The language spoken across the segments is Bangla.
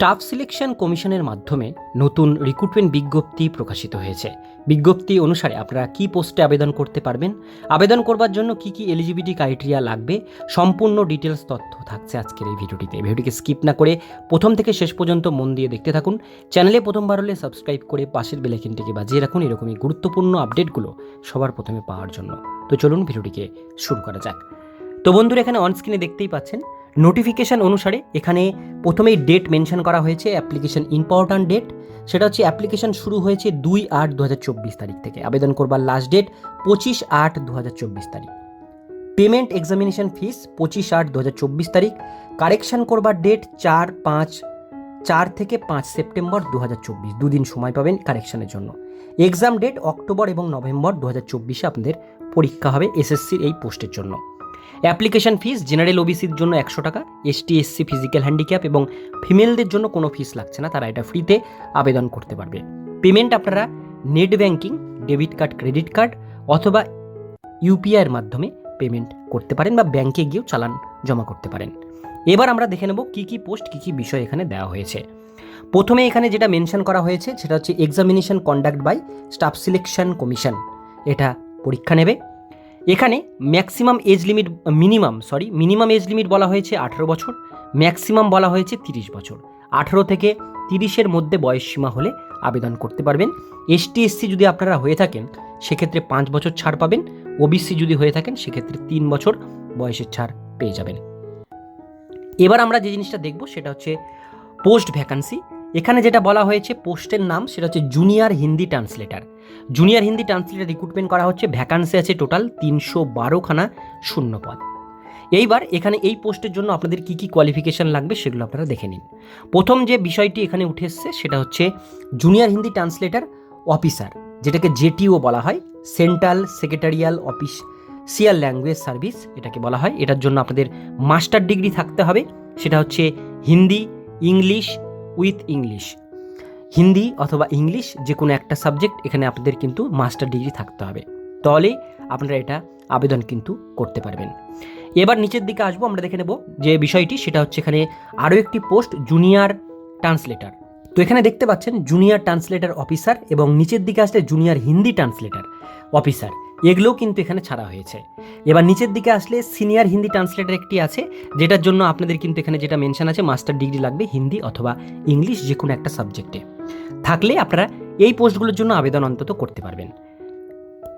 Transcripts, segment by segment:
স্টাফ সিলেকশন কমিশনের মাধ্যমে নতুন রিক্রুটমেন্ট বিজ্ঞপ্তি প্রকাশিত হয়েছে। বিজ্ঞপ্তি অনুসারে আপনারা কি পোস্টে আবেদন করতে পারবেন, আবেদন করবার জন্য কি কি এলিজিবিলিটি ক্রাইটেরিয়া লাগবে, সম্পূর্ণ ডিটেলস তথ্য থাকছে আজকের এই ভিডিওটিতে। ভিডিওটিকে স্কিপ না করে প্রথম থেকে শেষ পর্যন্ত মন দিয়ে দেখতে থাকুন। চ্যানেলে প্রথমবার হলে সাবস্ক্রাইব করে পাশের বেলাইকিনটিকে বাজিয়ে রাখুন এরকমই গুরুত্বপূর্ণ আপডেটগুলো সবার প্রথমে পাওয়ার জন্য। তো চলুন ভিডিওটিকে শুরু করা যাক। তো বন্ধুরা, এখানে অনস্ক্রিনে দেখতেই পাচ্ছেন নোটিফিকেশান অনুসারে এখানে প্রথমেই ডেট মেনশন করা হয়েছে অ্যাপ্লিকেশন ইম্পর্ট্যান্ট ডেট সেটা হচ্ছে অ্যাপ্লিকেশন শুরু হয়েছে দুই আট দু তারিখ থেকে। আবেদন করবার লাস্ট ডেট পঁচিশ আট দু তারিখ। পেমেন্ট এক্সামিনেশন ফিস পঁচিশ আট দু তারিখ। কারেকশন করবার ডেট চার পাঁচ, চার থেকে পাঁচ সেপ্টেম্বর দু হাজার চব্বিশ। দুদিন সময় পাবেন কারেকশানের জন্য। এক্সাম ডেট অক্টোবর এবং নভেম্বর দু হাজার চব্বিশে আপনাদের পরীক্ষা হবে এসএসসির এই পোস্টের জন্য। অ্যাপ্লিকেশন ফিস জেনারেল ওবিসির জন্য একশো টাকা এসটি এসসি ফিজিক্যাল হ্যান্ডিক্যাপ এবং ফিমেলদের জন্য কোনো ফিস লাগছে না, তারা এটা ফ্রিতে আবেদন করতে পারবে। পেমেন্ট আপনারা net banking debit card credit card অথবা ইউপিআইয়ের মাধ্যমে পেমেন্ট করতে পারেন বা ব্যাংকে গিয়েও চালান জমা করতে পারেন। এবার আমরা দেখে নেব কী কী পোস্ট কী কী বিষয় এখানে দেওয়া হয়েছে। প্রথমে এখানে যেটা মেনশন করা হয়েছে, সেটা হচ্ছে examination conduct by staff selection commission এটা পরীক্ষা নেবে। এখানে maximum age limit, minimum sorry minimum age limit বলা হয়েছে আঠেরো বছর, ম্যাক্সিমাম বলা হয়েছে তিরিশ বছর। আঠেরো থেকে তিরিশের মধ্যে বয়স সীমা হলে আবেদন করতে পারবেন। এসটি এসসি যদি আপনারা হয়ে থাকেন, সেক্ষেত্রে পাঁচ বছর ছাড় পাবেন। ওবিসি যদি হয়ে থাকেন, সেক্ষেত্রে তিন বছর বয়সের ছাড় পেয়ে যাবেন। এবার আমরা যে জিনিসটা দেখব, সেটা হচ্ছে পোস্ট ভ্যাকান্সি। এখানে যেটা বলা হয়েছে পোস্টের নাম, সেটা হচ্ছে junior Hindi translator. Junior Hindi translator recruitment করা হচ্ছে ভ্যাকান্সি আছে টোটাল তিনশো বারোখানা শূন্য পদ এইবার এখানে এই পোস্টের জন্য আপনাদের কী কী কোয়ালিফিকেশান লাগবে সেগুলো আপনারা দেখে নিন। প্রথম যে বিষয়টি এখানে উঠে এসছে, সেটা হচ্ছে জুনিয়র হিন্দি ট্রান্সলেটার অফিসার যেটাকে জেটিও বলা হয় central secretarial official language service এটাকে বলা হয়। এটার জন্য আপনাদের মাস্টার ডিগ্রি থাকতে হবে, সেটা হচ্ছে Hindi, English with English. Hindi অথবা ইংলিশ যে কোনো একটা সাবজেক্ট এখানে আপনাদের কিন্তু মাস্টার ডিগ্রি থাকতে হবে। তাহলেই আপনারা এটা আবেদন কিন্তু করতে পারবেন। এবার নিচের দিকে আসব, আমরা দেখে নেব যে বিষয়টি, সেটা হচ্ছে এখানে আরও একটি পোস্ট, জুনিয়র ট্রান্সলেটার। তো এখানে দেখতে পাচ্ছেন, জুনিয়র ট্রান্সলেটার অফিসার এবং নিচের দিকে আসলে জুনিয়র হিন্দি ট্রান্সলেটার অফিসার। এগুলোও কিন্তু এখানে ছাড়া হয়েছে। এবার নিচের দিকে আসলে সিনিয়র হিন্দি ট্রান্সলেটার একটি আছে, যেটার জন্য আপনাদের কিন্তু এখানে যেটা মেনশন আছে মাস্টার ডিগ্রি লাগবে হিন্দি অথবা ইংলিশ যে কোনো একটা সাবজেক্টে থাকলে আপনারা এই পোস্টগুলোর জন্য আবেদন অন্তত করতে পারবেন।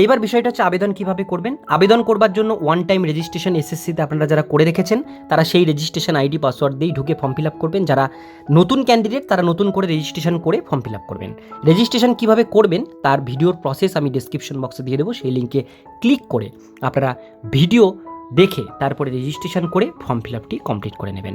এইবার বিষয়টা হচ্ছে আবেদন কীভাবে করবেন? আবেদন করবার জন্য ওয়ান টাইম রেজিস্ট্রেশন এসএসসিতে আপনারা যারা করে রেখেছেন, তারা সেই রেজিস্ট্রেশন আইডি পাসওয়ার্ড দিয়েই ঢুকে ফর্ম ফিল আপ করবেন। যারা নতুন ক্যান্ডিডেট তারা নতুন করে রেজিস্ট্রেশন করে ফর্ম ফিল আপ করবেন। রেজিস্ট্রেশন কীভাবে করবেন, তার ভিডিওর প্রসেস আমি ডিসক্রিপশন বক্সে দিয়ে দেবো। সেই লিঙ্কে ক্লিক করে আপনারা ভিডিও দেখে, তারপরে রেজিস্ট্রেশন করে ফর্ম ফিল আপটি কমপ্লিট করে নেবেন।